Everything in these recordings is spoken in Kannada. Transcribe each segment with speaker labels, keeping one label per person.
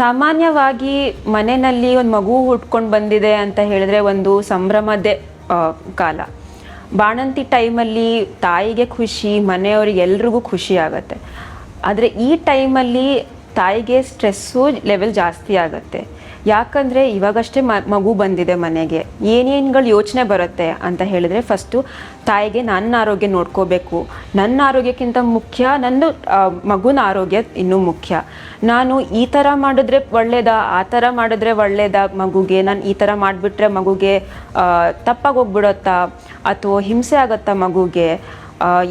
Speaker 1: ಸಾಮಾನ್ಯವಾಗಿ ಮನೆಯಲ್ಲಿ ಒಂದು ಮಗು ಹುಟ್ಕೊಂಡು ಬಂದಿದೆ ಅಂತ ಹೇಳಿದ್ರೆ ಒಂದು ಸಂಭ್ರಮದೇ ಕಾಲ. ಬಾಣಂತಿ ಟೈಮಲ್ಲಿ ತಾಯಿಗೆ ಖುಷಿ, ಮನೆಯವ್ರಿಗೆ ಎಲ್ರಿಗೂ ಖುಷಿ ಆಗುತ್ತೆ. ಆದರೆ ಈ ಟೈಮಲ್ಲಿ ತಾಯಿಗೆ ಸ್ಟ್ರೆಸ್ಸು ಲೆವೆಲ್ ಜಾಸ್ತಿ ಆಗುತ್ತೆ. ಯಾಕಂದರೆ ಇವಾಗಷ್ಟೇ ಮಗು ಬಂದಿದೆ ಮನೆಗೆ. ಏನೇನುಗಳು ಯೋಚನೆ ಬರುತ್ತೆ ಅಂತ ಹೇಳಿದರೆ ಫಸ್ಟು ತಾಯಿಗೆ ನನ್ನ ಆರೋಗ್ಯ ನೋಡ್ಕೋಬೇಕು. ನನ್ನ ಆರೋಗ್ಯಕ್ಕಿಂತ ಮುಖ್ಯ, ನನ್ನ ಮಗುನ ಆರೋಗ್ಯ ಇನ್ನೂ ಮುಖ್ಯ. ನಾನು ಈ ಥರ ಮಾಡಿದ್ರೆ ಒಳ್ಳೇದಾ, ಆ ಥರ ಮಾಡಿದ್ರೆ ಒಳ್ಳೇದಾ ಮಗುಗೆ? ನಾನು ಈ ಥರ ಮಾಡಿಬಿಟ್ರೆ ಮಗುಗೆ ತಪ್ಪಾಗಿ ಹೋಗ್ಬಿಡುತ್ತಾ? ಅಥವಾ ಹಿಂಸೆ ಆಗುತ್ತಾ ಮಗುಗೆ?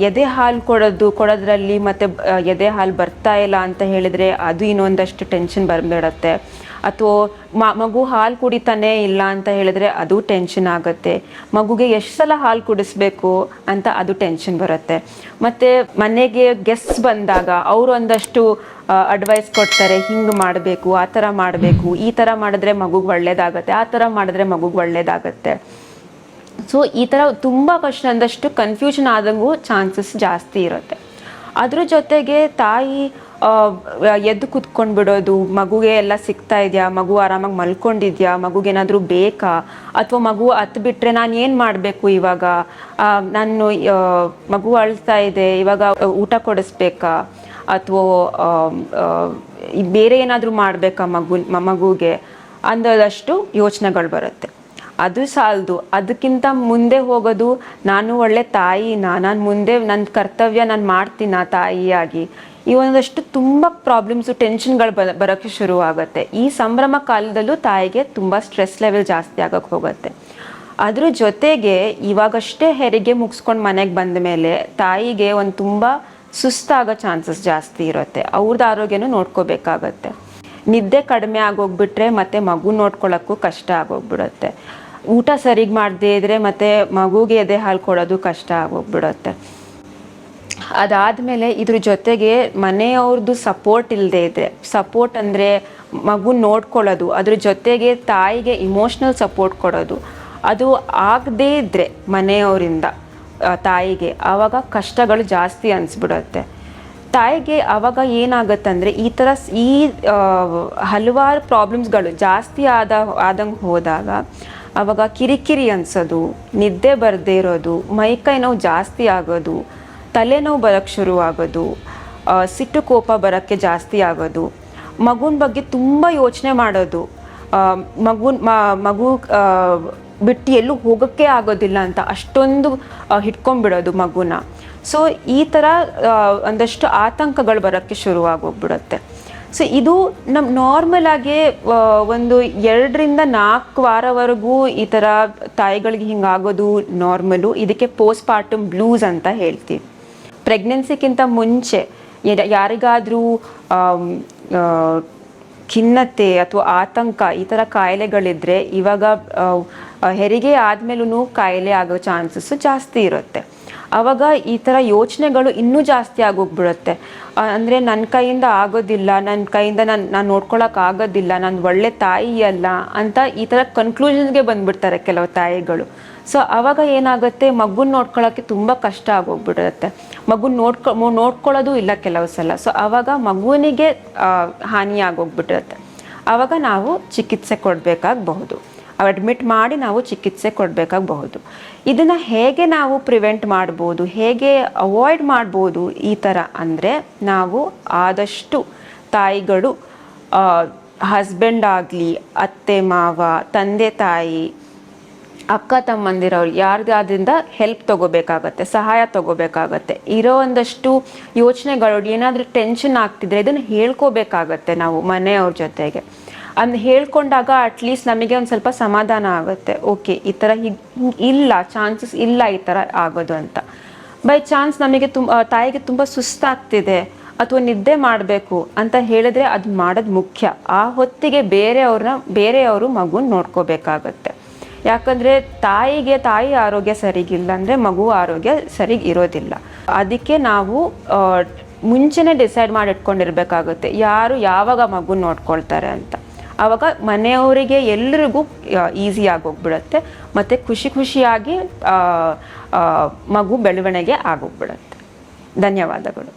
Speaker 1: ಎದೆ ಹಾಲು ಕೊಡೋದು, ಕೊಡೋದ್ರಲ್ಲಿ ಮತ್ತು ಎದೆ ಹಾಲು ಬರ್ತಾ ಇಲ್ಲ ಅಂತ ಹೇಳಿದರೆ ಅದು ಇನ್ನೊಂದಷ್ಟು ಟೆನ್ಷನ್ ಬಂದ್ಬಿಡತ್ತೆ ಅಥವಾ ಮಗು ಹಾಲು ಕುಡಿತಾನೆ ಇಲ್ಲ ಅಂತ ಹೇಳಿದ್ರೆ ಅದು ಟೆನ್ಷನ್ ಆಗುತ್ತೆ. ಮಗುಗೆ ಎಷ್ಟು ಸಲ ಹಾಲು ಕುಡಿಸ್ಬೇಕು ಅಂತ ಅದು ಟೆನ್ಷನ್ ಬರುತ್ತೆ. ಮತ್ತು ಮನೆಗೆ ಗೆಸ್ಟ್ ಬಂದಾಗ ಅವರು ಒಂದಷ್ಟು ಅಡ್ವೈಸ್ ಕೊಡ್ತಾರೆ, ಹಿಂಗೆ ಮಾಡಬೇಕು, ಆ ಥರ ಮಾಡಬೇಕು, ಈ ಥರ ಮಾಡಿದ್ರೆ ಮಗುಗೆ ಒಳ್ಳೇದಾಗತ್ತೆ, ಆ ಥರ ಮಾಡಿದ್ರೆ ಮಗುಗೆ ಒಳ್ಳೇದಾಗತ್ತೆ. ಸೊ ಈ ಥರ ತುಂಬ ಕಷ್ಟ ಅಂದಷ್ಟು ಕನ್ಫ್ಯೂಷನ್ ಆದಂಗೂ ಚಾನ್ಸಸ್ ಜಾಸ್ತಿ ಇರುತ್ತೆ. ಅದ್ರ ಜೊತೆಗೆ ತಾಯಿ ಎದ್ದು ಕುತ್ಕೊಂಡು ಬಿಡೋದು, ಮಗುಗೆ ಎಲ್ಲ ಸಿಗ್ತಾ ಇದೆಯಾ? ಮಗು ಆರಾಮಾಗಿ ಮಲ್ಕೊಂಡಿದ್ಯಾ? ಮಗುಗೇನಾದರೂ ಬೇಕಾ? ಅಥವಾ ಮಗು ಹತ್ತು ಬಿಟ್ಟರೆ ನಾನು ಏನು ಮಾಡಬೇಕು ಇವಾಗ? ನಾನು ಮಗು ಅಳ್ತಾ ಇದೆ, ಇವಾಗ ಊಟ ಕೊಡಿಸ್ಬೇಕಾ? ಅಥವಾ ಬೇರೆ ಏನಾದರೂ ಮಾಡಬೇಕಾ ಮಗು ಮಗುಗೆ? ಅಂದದಷ್ಟು ಯೋಚನೆಗಳು ಬರುತ್ತೆ. ಅದು ಸಾಲದು. ಅದಕ್ಕಿಂತ ಮುಂದೆ ಹೋಗೋದು ನಾನು ಒಳ್ಳೆ ತಾಯಿನ ನಾನು ಮುಂದೆ ನನ್ನ ಕರ್ತವ್ಯ ನಾನು ಮಾಡ್ತೀನ ತಾಯಿಯಾಗಿ. ಈ ಒಂದಷ್ಟು ತುಂಬ ಪ್ರಾಬ್ಲಮ್ಸು ಟೆನ್ಷನ್ಗಳು ಬ ಬರೋಕ್ಕೆ ಶುರುವಾಗುತ್ತೆ. ಈ ಸಂಭ್ರಮ ಕಾಲದಲ್ಲೂ ತಾಯಿಗೆ ತುಂಬ ಸ್ಟ್ರೆಸ್ ಲೆವೆಲ್ ಜಾಸ್ತಿ ಆಗೋಕ್ಕೆ ಹೋಗುತ್ತೆ. ಅದ್ರ ಜೊತೆಗೆ ಇವಾಗಷ್ಟೇ ಹೆರಿಗೆ ಮುಗಿಸ್ಕೊಂಡು ಮನೆಗೆ ಬಂದ ಮೇಲೆ ತಾಯಿಗೆ ಒಂದು ತುಂಬ ಸುಸ್ತಾಗೋ ಚಾನ್ಸಸ್ ಜಾಸ್ತಿ ಇರುತ್ತೆ. ಅವ್ರದ್ದು ಆರೋಗ್ಯನೂ ನೋಡ್ಕೋಬೇಕಾಗತ್ತೆ. ನಿದ್ದೆ ಕಡಿಮೆ ಆಗೋಗ್ಬಿಟ್ರೆ ಮತ್ತೆ ಮಗು ನೋಡ್ಕೊಳ್ಳೋಕ್ಕೂ ಕಷ್ಟ ಆಗೋಗ್ಬಿಡುತ್ತೆ. ಊಟ ಸರಿಗೆ ಮಾಡದೇ ಇದ್ರೆ ಮತ್ತೆ ಮಗುಗೆ ಎದೆ ಹಾಲು ಕೊಡೋದು ಕಷ್ಟ ಆಗೋಗ್ಬಿಡುತ್ತೆ ಅದಾದಮೇಲೆ ಇದ್ರ ಜೊತೆಗೆ ಮನೆಯವ್ರದ್ದು ಸಪೋರ್ಟ್ ಇಲ್ಲದೆ ಇದ್ದರೆ ಸಪೋರ್ಟ್ ಅಂದರೆ ಮಗು ನೋಡ್ಕೊಳ್ಳೋದು, ಅದ್ರ ಜೊತೆಗೆ ತಾಯಿಗೆ ಇಮೋಷ್ನಲ್ ಸಪೋರ್ಟ್ ಕೊಡೋದು. ಅದು ಆಗದೇ ಇದ್ದರೆ ಮನೆಯವರಿಂದ ತಾಯಿಗೆ. ಆವಾಗ ಕಷ್ಟಗಳು ಜಾಸ್ತಿ ಅನಿಸ್ಬಿಡುತ್ತೆ. ತಾಯಿಗೆ ಆವಾಗ ಏನಾಗುತ್ತಂದರೆ ಈ ಥರ ಈ ಹಲವಾರು ಪ್ರಾಬ್ಲಮ್ಸ್ಗಳು ಜಾಸ್ತಿ ಆದ, ಆದಂಗೆ ಹೋದಾಗ ಆವಾಗ ಕಿರಿಕಿರಿ ಅನ್ಸೋದು, ನಿದ್ದೆ ಬರದೇ ಇರೋದು ಮೈಕೈ ನೋವು ಜಾಸ್ತಿ ಆಗೋದು, ತಲೆನೋವು ಬರೋಕ್ಕೆ ಶುರು ಆಗೋದು ಸಿಟ್ಟು ಕೋಪ ಬರೋಕ್ಕೆ ಜಾಸ್ತಿ ಆಗೋದು. ಮಗುನ ಬಗ್ಗೆ ತುಂಬ ಯೋಚನೆ ಮಾಡೋದು. ಮಗುನ ಮಗು ಬಿಟ್ಟು ಎಲ್ಲೂ ಹೋಗೋಕ್ಕೆ ಆಗೋದಿಲ್ಲ ಅಂತ ಅಷ್ಟೊಂದು ಹಿಡ್ಕೊಂಡ್ಬಿಡೋದು ಮಗುನ. ಸೊ ಈ ಥರ ಒಂದಷ್ಟು ಆತಂಕಗಳು ಬರೋಕ್ಕೆ ಶುರುವಾಗೋಗ್ಬಿಡುತ್ತೆ ಸೊ ಇದು ನಮ್ಮ ನಾರ್ಮಲ್ ಆಗಿ ಒಂದು ಎರಡರಿಂದ ನಾಲ್ಕು ವಾರವರೆಗೂ ಈ ಥರ ತಾಯಿಗಳಿಗೆ ಹಿಂಗಾಗೋದು ನಾರ್ಮಲು ಇದಕ್ಕೆ ಪೋಸ್ಟ್ ಪಾರ್ಟಮ್ ಬ್ಲೂಸ್ ಅಂತ ಹೇಳ್ತೀವಿ. ಪ್ರೆಗ್ನೆನ್ಸಿಗಿಂತ ಮುಂಚೆ ಯಾರಿಗಾದರೂ ಖಿನ್ನತೆ ಅಥವಾ ಆತಂಕ ಈ ಥರ ಕಾಯಿಲೆಗಳಿದ್ದರೆ ಇವಾಗ ಹೆರಿಗೆ ಆದಮೇಲೂ ಕಾಯಿಲೆ ಆಗೋ ಚಾನ್ಸಸ್ಸು ಜಾಸ್ತಿ ಇರುತ್ತೆ. ಆವಾಗ ಈ ಥರ ಯೋಚನೆಗಳು ಇನ್ನೂ ಜಾಸ್ತಿ ಆಗೋಗ್ಬಿಡುತ್ತೆ. ಅಂದರೆ ನನ್ನ ಕೈಯಿಂದ ಆಗೋದಿಲ್ಲ ನನ್ನ ಕೈಯಿಂದ ನಾನು ನಾನು ನೋಡ್ಕೊಳಕ್ಕೆ ಆಗೋದಿಲ್ಲ, ನಾನು ಒಳ್ಳೆ ತಾಯಿ ಅಲ್ಲ ಅಂತ ಈ ಥರ ಕನ್ಕ್ಲೂಷನ್ಗೆ ಬಂದ್ಬಿಡ್ತಾರೆ ಕೆಲವು ತಾಯಿಗಳು. ಸೊ ಆವಾಗ ಏನಾಗುತ್ತೆ, ಮಗುನ ನೋಡ್ಕೊಳ್ಳೋಕ್ಕೆ ತುಂಬ ಕಷ್ಟ ಆಗೋಗ್ಬಿಡುತ್ತೆ. ಮಗುನ ನೋಡ್ಕೊ ನೋಡ್ಕೊಳ್ಳೋದು ಇಲ್ಲ ಕೆಲವು ಸಲ. ಸೊ ಆವಾಗ ಮಗುವಿನಿಗೆ ಹಾನಿಯಾಗೋಗ್ಬಿಟ್ಟಿರುತ್ತೆ ಆವಾಗ ನಾವು ಚಿಕಿತ್ಸೆ ಕೊಡಬೇಕಾಗಬಹುದು. ಅಡ್ಮಿಟ್ ಮಾಡಿ ನಾವು ಚಿಕಿತ್ಸೆ ಕೊಡಬೇಕಾಗಬಹುದು. ಇದನ್ನು ಹೇಗೆ ನಾವು ಪ್ರಿವೆಂಟ್ ಮಾಡ್ಬೋದು, ಹೇಗೆ ಅವಾಯ್ಡ್ ಮಾಡ್ಬೋದು ಈ ಥರ ಅಂದರೆ ನಾವು ಆದಷ್ಟು ತಾಯಿಗಳು ಹಸ್ಬೆಂಡ್ ಆಗಲಿ, ಅತ್ತೆ, ಮಾವ, ತಂದೆ, ತಾಯಿ, ಅಕ್ಕ, ತಮ್ಮಂದಿರವ್ರು ಯಾರಿಗಾದ್ರಿಂದ ಹೆಲ್ಪ್ ತೊಗೋಬೇಕಾಗತ್ತೆ, ಸಹಾಯ ತೊಗೋಬೇಕಾಗತ್ತೆ, ಇರೋ ಒಂದಷ್ಟು ಯೋಚನೆಗಳು ಏನಾದರೂ ಟೆನ್ಷನ್ ಆಗ್ತಿದ್ರೆ ಇದನ್ನು ಹೇಳ್ಕೋಬೇಕಾಗತ್ತೆ ನಾವು ಮನೆಯವ್ರ ಜೊತೆಗೆ. ಅಂದ್ ಹೇಳ್ಕೊಂಡಾಗ ಅಟ್ಲೀಸ್ಟ್ ನಮಗೆ ಒಂದು ಸ್ವಲ್ಪ ಸಮಾಧಾನ ಆಗುತ್ತೆ. ಓಕೆ ಈ ಥರ ಇಲ್ಲ ಚಾನ್ಸಸ್ ಇಲ್ಲ ಈ ಥರ ಆಗೋದು ಅಂತ. ಬೈ ಚಾನ್ಸ್ ನಮಗೆ ತುಂಬ ತಾಯಿಗೆ ತುಂಬ ಸುಸ್ತಾಗ್ತಿದೆ, ಅಥವಾ ನಿದ್ದೆ ಮಾಡಬೇಕು ಅಂತ ಹೇಳಿದ್ರೆ ಅದು ಮಾಡೋದು ಮುಖ್ಯ. ಆ ಹೊತ್ತಿಗೆ ಬೇರೆಯವ್ರನ್ನ ಬೇರೆಯವರು ಮಗುನ ನೋಡ್ಕೋಬೇಕಾಗತ್ತೆ. ಯಾಕಂದರೆ ತಾಯಿಗೆ ತಾಯಿ ಆರೋಗ್ಯ ಸರಿಗಿಲ್ಲ ಅಂದರೆ ಮಗು ಆರೋಗ್ಯ ಸರಿಗೆ ಇರೋದಿಲ್ಲ. ಅದಕ್ಕೆ ನಾವು ಮುಂಚೆನೆ ಡಿಸೈಡ್ ಮಾಡಿ ಇಟ್ಕೊಂಡಿರ್ಬೇಕಾಗುತ್ತೆ. ಯಾರು ಯಾವಾಗ ಮಗು ನೋಡ್ಕೊಳ್ತಾರೆ ಅಂತ. ಆವಾಗ ಮನೆಯವರಿಗೆ ಎಲ್ರಿಗೂ ಈಸಿಯಾಗಿ ಹೋಗ್ಬಿಡತ್ತೆ ಮತ್ತು ಖುಷಿ ಖುಷಿಯಾಗಿ ಮಗು ಬೆಳವಣಿಗೆ ಆಗೋಗ್ಬಿಡತ್ತೆ. ಧನ್ಯವಾದಗಳು.